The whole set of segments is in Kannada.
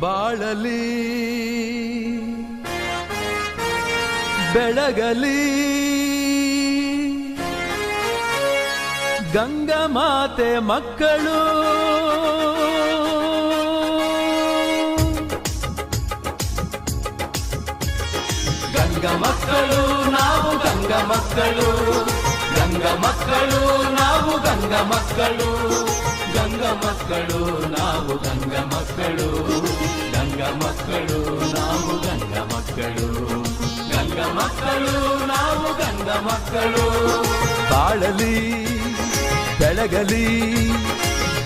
ಬಾಳಲಿ ಬೆಳಗಲಿ ಗಂಗಮಾತೆ ಮಕ್ಕಳು. ಗಂಗ ಮಕ್ಕಳು ನಾವು ಗಂಗ ಮಕ್ಕಳು. ಗಂಗ ಮಕ್ಕಳು, ನಾವು ಗಂಗ ಮಕ್ಕಳು. ಗಂಗ ಮಕ್ಕಳು, ನಾವು ಗಂಗ ಮಕ್ಕಳು. ಗಂಗ ಮಕ್ಕಳು, ನಾವು ಗಂಗ ಮಕ್ಕಳು. ಗಂಗ ಮಕ್ಕಳು, ನಾವು ಗಂಗ ಮಕ್ಕಳು. ಬಾಳಲಿ, ಬೆಳಗಲಿ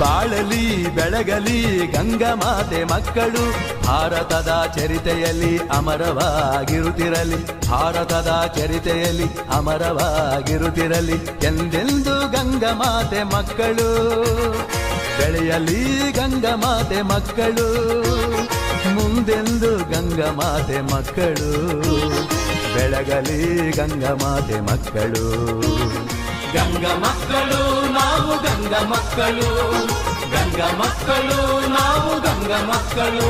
ಬಾಳಲಿ, ಬೆಳಗಲಿ ಗಂಗಮಾತೆ ಮಕ್ಕಳು, ಭಾರತದ ಚರಿತೆಯಲ್ಲಿ ಅಮರವಾಗಿರುತ್ತಿರಲಿ, ಭಾರತದ ಚರಿತೆಯಲ್ಲಿ ಅಮರವಾಗಿರುತ್ತಿರಲಿ, ಎಂದೆಂದು ಗಂಗಮಾತೆ ಮಕ್ಕಳು? ಬೆಳೆಯಲಿ ಗಂಗಮಾತೆ ಮಕ್ಕಳು, ಮುಂದೆಂದು ಗಂಗಮಾತೆ ಮಕ್ಕಳು? ಬೆಳಗಲಿ ಗಂಗಮಾತೆ ಮಕ್ಕಳು, ಗಂಗ ಮಕ್ಕಳು ನಾವು ಗಂಗ ಮಕ್ಕಳು ಗಂಗ ಮಕ್ಕಳು ನಾವು ಗಂಗ ಮಕ್ಕಳು